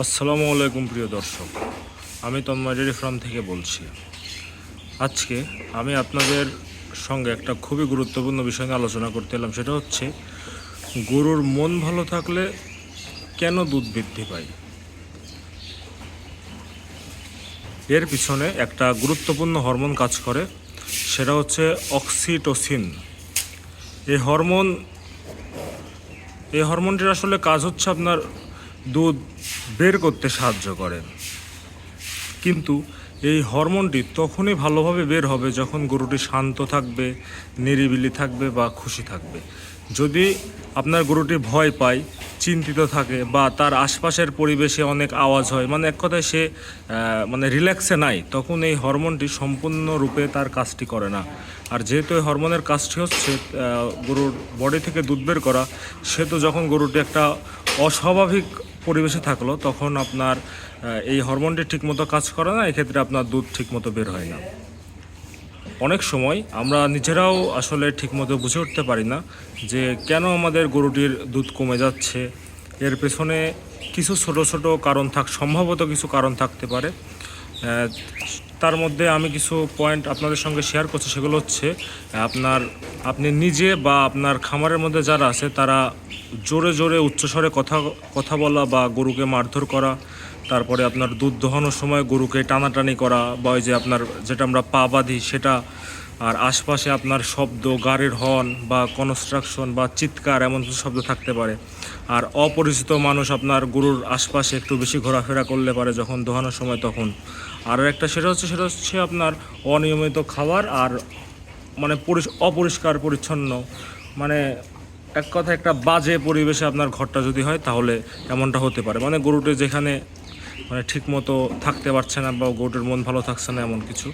আসসালামু আলাইকুম, প্রিয় দর্শক। আমি তন্ময় ফার্ম থেকে বলছি। আজকে আমি আপনাদের সঙ্গে একটা খুবই গুরুত্বপূর্ণ বিষয় নিয়ে আলোচনা করতে এলাম। সেটা হচ্ছে, গরুর মন ভালো থাকলে কেন দুধ বৃদ্ধি পায়? এর পিছনে একটা গুরুত্বপূর্ণ হরমোন কাজ করে, সেটা হচ্ছে অক্সিটোসিন। এই হরমোন, এই হরমোনটির আসলে কাজ হচ্ছে আপনার দুধ বের করতে সাহায্য করে। কিন্তু এই হরমোনটি তখনই ভালোভাবে বের হবে যখন গরুটি শান্ত থাকবে, নিরিবিলি থাকবে বা খুশি থাকবে। যদি আপনার গরুটি ভয় পায়, চিন্তিত থাকে বা তার আশপাশের পরিবেশে অনেক আওয়াজ হয় মানে এক কথায় সে মানে রিল্যাক্সে নাই, তখন এই হরমোনটি সম্পূর্ণরূপে তার কাজটি করে না। আর যেহেতু এই হরমোনের কাজটি হচ্ছে গরুর বডি থেকে দুধ বের করা, সেহেতু যখন গরুটি একটা অস্বাভাবিক পরিবেশে থাকল, তখন আপনার এই হরমোনটি ঠিকমতো কাজ করে না, এক্ষেত্রে আপনার দুধ ঠিকমতো বের হয় না। অনেক সময় আমরা নিজেরাও আসলে ঠিকমতো বুঝে উঠতে পারি না যে কেন আমাদের গরুটির দুধ কমে যাচ্ছে। এর পেছনে কিছু ছোট ছোট কারণ থাক, সম্ভবত কিছু কারণ থাকতে পারে। তার মধ্যে আমি কিছু পয়েন্ট আপনাদের সঙ্গে শেয়ার করছি, সেগুলো হচ্ছে, আপনার, আপনি নিজে বা আপনার খামারের মধ্যে যারা আছে, তারা জোরে জোরে উচ্চস্বরে কথা কথা বলা বা গরুকে মারধর করা, তারপরে আপনার দুধ দোহানোর সময় গরুকে টানাটানি করা, বা ওই যে আপনার, যেটা আমরা পা বাঁধি, সেটা আর আশপাশে আপনার শব্দ, গাড়ির হর্ন বা কনস্ট্রাকশন বা চিৎকার এমন কিছু শব্দ থাকতে পারে। আর অপরিচিত মানুষ আপনার গরুর আশপাশে একটু বেশি ঘোরাফেরা করলে পারে যখন দোহানোর সময় তখন। আর একটা সেটা হচ্ছে সেটা হচ্ছে আপনার অনিয়মিত খাবার আর মানে অপরিষ্কার পরিচ্ছন্ন। মানে এক কথা একটা বাজে পরিবেশে আপনার ঘরটা যদি হয় তাহলে এমনটা হতে পারে। মানে গরুটি যেখানে মানে ঠিক মতো থাকতে পারছে না বা গরুটির মন ভালো থাকছে না এমন কিছু।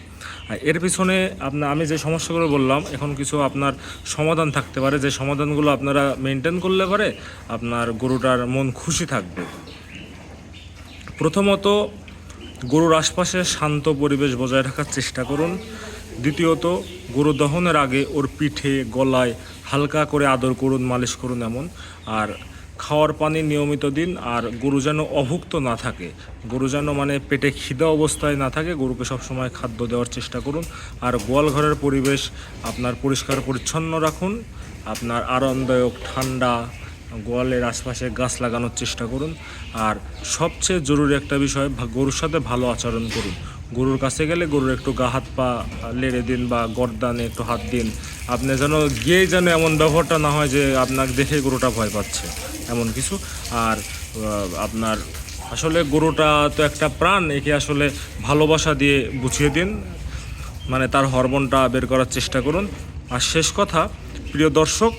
আর এর পিছনে আপনার আমি যে সমস্যাগুলো বললাম, এখন কিছু আপনার সমাধান থাকতে পারে। যে সমাধানগুলো আপনারা মেনটেন করলে পারে আপনার গরুটার মন খুশি থাকবে। প্রথমত, গরুর আশপাশে শান্ত পরিবেশ বজায় রাখার চেষ্টা করুন। দ্বিতীয়ত, গরু দহনের আগে ওর পিঠে, গলায় হালকা করে আদর করুন, মালিশ করুন এমন। আর খাওয়ার পানি নিয়মিত দিন আর গরু যেন অভুক্ত না থাকে। গরু যেন মানে পেটে খিদা অবস্থায় না থাকে, গরুকে সবসময় খাদ্য দেওয়ার চেষ্টা করুন। আর গোয়াল ঘরের পরিবেশ আপনার পরিষ্কার পরিচ্ছন্ন রাখুন। আপনার আরামদায়ক ঠান্ডা গোয়ালের আশপাশে গাছ লাগানোর চেষ্টা করুন। আর সবচেয়ে জরুরি একটা বিষয় গরুর সাথে ভালো আচরণ করুন। গরুর কাছে গেলে গরুর একটু গা হাত পা লেড়ে দিন বা গরদানে একটু হাত দিন। আপনি যেন গিয়ে যেন এমন ব্যবহারটা না হয় যে আপনাকে দেখে গরুটা ভয় পাচ্ছে। এমন কিছু। আর আপনার আসলে গরুটা তো একটা প্রাণ, একে আসলে ভালোবাসা দিয়ে বুঝিয়ে দিন। মানে তার হরমোনটা বের করার চেষ্টা করুন। আর শেষ কথা, প্রিয় দর্শক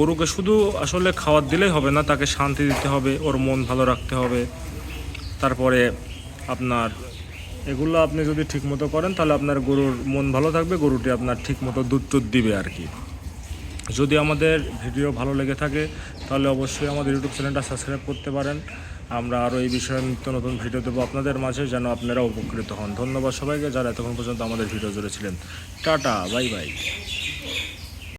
গরুকে শুধু আসলে খাবার দিলেই হবে না, তাকে শান্তি দিতে হবে, ওর মন ভালো রাখতে হবে। তারপরে আপনার এগুলো আপনি যদি ঠিকমতো করেন, তাহলে আপনার গরুর মন ভালো থাকবে, গরুটি আপনার ঠিকমতো দুধ টুধ দিবে আর কি। যদি আমাদের ভিডিও ভালো লেগে থাকে, তাহলে অবশ্যই আমাদের ইউটিউব চ্যানেলটা সাবস্ক্রাইব করতে পারেন। আমরা আরও এই বিষয়ে নিত্য নতুন ভিডিও দেবো আপনাদের মাঝে, যেন আপনারা উপকৃত হন। ধন্যবাদ সবাইকে, যারা এতক্ষণ পর্যন্ত আমাদের ভিডিও জুড়ে ছিলেন। Tata, bye bye.